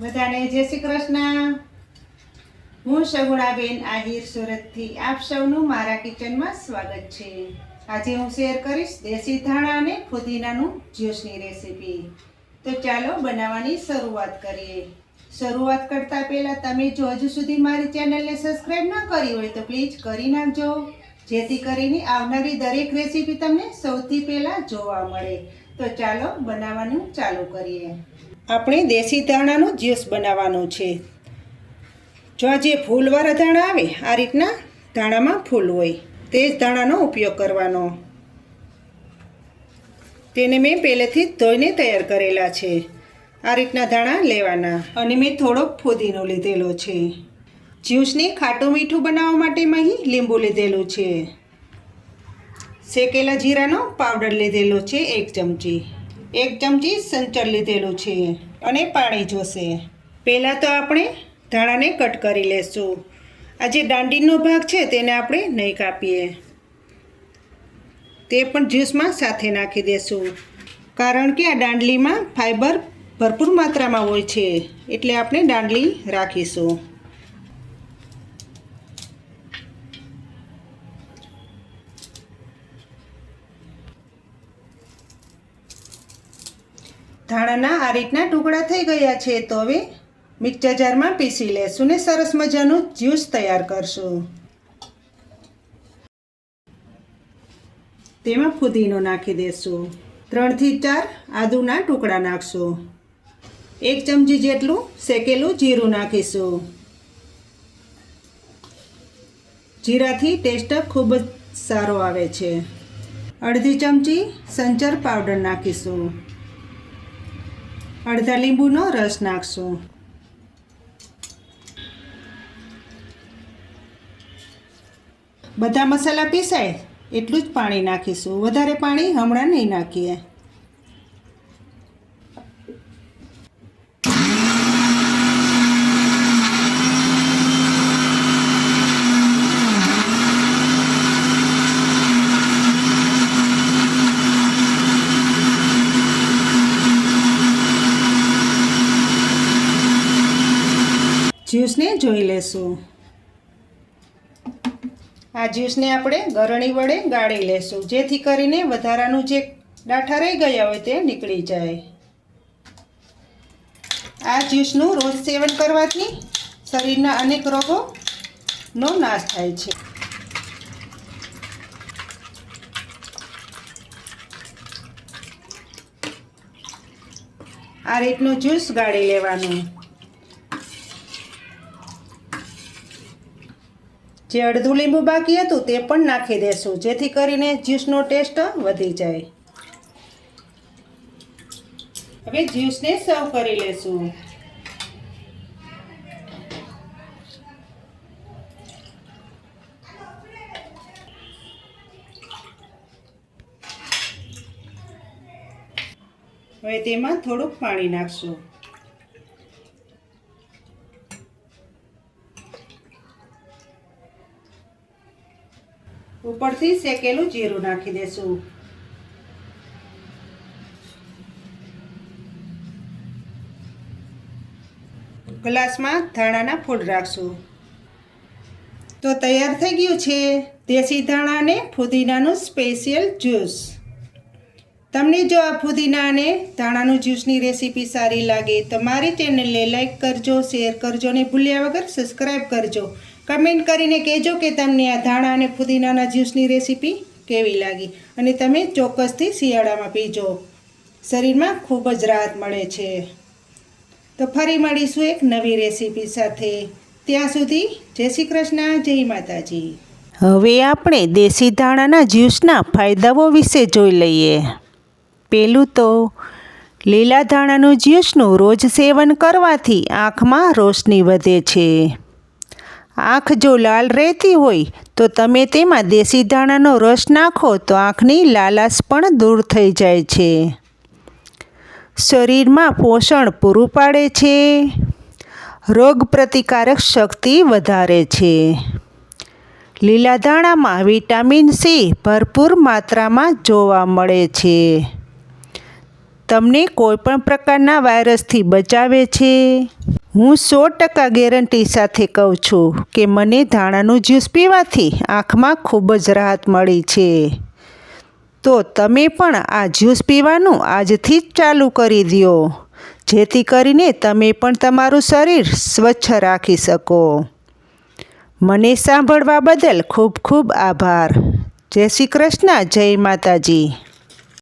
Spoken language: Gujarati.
બધાને જય શ્રી કૃષ્ણ. હું સગુણાબેન આહિર સુરતથી આપ સૌનું મારા કિચનમાં સ્વાગત છે. આજે હું શેર કરીશ દેશી ધાણા અને ફુદીનાનું જ્યુસની રેસીપી. તો ચાલો બનાવવાની શરૂઆત કરીએ. શરૂઆત કરતાં પહેલાં તમે જો હજુ સુધી મારી ચેનલને સબસ્ક્રાઈબ ન કરી હોય તો પ્લીઝ કરી નાખજો. જેથી કરીને આવનારી દરેક રેસીપી તમને સૌથી પહેલાં જોવા મળે. તો ચાલો બનાવવાનું ચાલુ કરીએ. આપણે દેશી ધાણાનો જ્યુસ બનાવવાનો છે. જો આ જે ફૂલવાળા ધાણા આવે, આ રીતના ધાણામાં ફૂલ હોય, તે જ ધાણાનો ઉપયોગ કરવાનો. તેને મેં પહેલેથી જ ધોઈને તૈયાર કરેલા છે. આ રીતના ધાણા લેવાના. અને મેં થોડોક ફુદીનો લીધેલો છે. જ્યુસને ખાટું મીઠું બનાવવા માટે મેં અહીં લીંબુ લીધેલું છે. શેકેલા જીરાનો પાવડર લીધેલો છે એક ચમચી. એક ચમચી સંચર લીધેલું છે અને પાણી જોશે. પહેલાં તો આપણે ધાણાને કટ કરી લેશું. આ જે દાંડીનો ભાગ છે તેને આપણે નહીં કાપીએ. તે પણ જ્યુસમાં સાથે નાખી દેશું. કારણ કે આ દાંડલીમાં ફાઈબર ભરપૂર માત્રામાં હોય છે, એટલે આપણે દાંડલી રાખીશું. ધાણાના આ રીતના ટુકડા થઈ ગયા છે, તો હવે મિક્સર જારમાં પીસી લેશું ને સરસ મજાનું જ્યુસ તૈયાર કરશું. તેમાં ફુદીનો નાખી દેશું. ત્રણથી ચાર આદુના ટુકડા નાખશું. એક ચમચી જેટલું શેકેલું જીરું નાખીશું. જીરાથી ટેસ્ટ ખૂબ જ સારો આવે છે. અડધી ચમચી સંચર પાવડર નાખીશું. અડધા લીંબુનો રસ નાખશું. બધા મસાલા પીસાય એટલું જ પાણી નાખીશું. વધારે પાણી હમણાં નહીં નાખીએ જ્યુસને જોઈ લેશું. આ જ્યુસને આપણે ગરણી વડે ગાળી લેશું. જેથી કરીને વધારાનું જે ડાઠા રહી ગયા હોય તે નીકળી જાય. આ જ્યુસનું રોજ સેવન કરવાથી શરીરના અનેક રોગોનો નાશ થાય છે. આ રીતનું જ્યુસ ગાળી લેવાનું. જે અડધું લીંબુ બાકી હતું તે પણ નાખી દેશું, જેથી કરીને જ્યુસનો ટેસ્ટ વધી જાય. હવે જ્યુસને સર્વ કરી લેશું. હવે તેમાં થોડુંક પાણી નાખશું. ઉપરથી શેકેલું જીરું નાખી દેશું. ગ્લાસમાં ધાણાના ફૂલ રાખશું. તો તૈયાર થઈ ગયું છે દેશી ધાણા અને ફુદીનાનું સ્પેશિયલ જ્યુસ. તમને જો આ ફુદીના અને ધાણાનું જ્યુસની રેસીપી સારી લાગે તો મારી ચેનલને લાઈક કરજો, શેર કરજો અને ભૂલ્યા વગર સબસ્ક્રાઈબ કરજો. કમેન્ટ કરીને કહેજો કે તમને આ ધાણા અને ફુદીનાના જ્યુસની રેસીપી કેવી લાગી અને તમે ચોક્કસથી શિયાળામાં પીજો. શરીરમાં ખૂબ જ રાહત મળે છે. તો ફરી મળીશું એક નવી રેસીપી સાથે. ત્યાં સુધી જય શ્રી કૃષ્ણ, જય માતાજી. હવે આપણે દેશી ધાણાના જ્યુસના ફાયદાઓ વિશે જોઈ લઈએ. પહેલું તો, લીલા ધાણાનું જ્યુસનું રોજ સેવન કરવાથી આંખમાં રોશની વધે છે. આંખ જો લાલ રહેતી હોય, તો તમે તેમાં દેશી ધાણાનો રસ નાખો, તો આંખની લાલાશ પણ દૂર થઈ જાય છે. શરીરમાં પોષણ પૂરું પાડે છે. રોગ પ્રતિકારક શક્તિ વધારે છે. લીલા ધાણામાં વિટામિન સી ભરપૂર માત્રામાં જોવા મળે છે. તમને કોઈપણ પ્રકારના વાયરસથી બચાવે છે. હું સો ટકા ગેરંટી સાથે કહું છું કે મને ધાણાનું જ્યુસ પીવાથી આંખમાં ખૂબ જ રાહત મળી છે. તો તમે પણ આ જ્યુસ પીવાનું આજથી જ ચાલુ કરી દો જેથી કરીને તમે પણ તમારું શરીર સ્વચ્છ રાખી શકો. મને સાંભળવા બદલ ખૂબ ખૂબ આભાર. જય શ્રી કૃષ્ણ, જય માતાજી.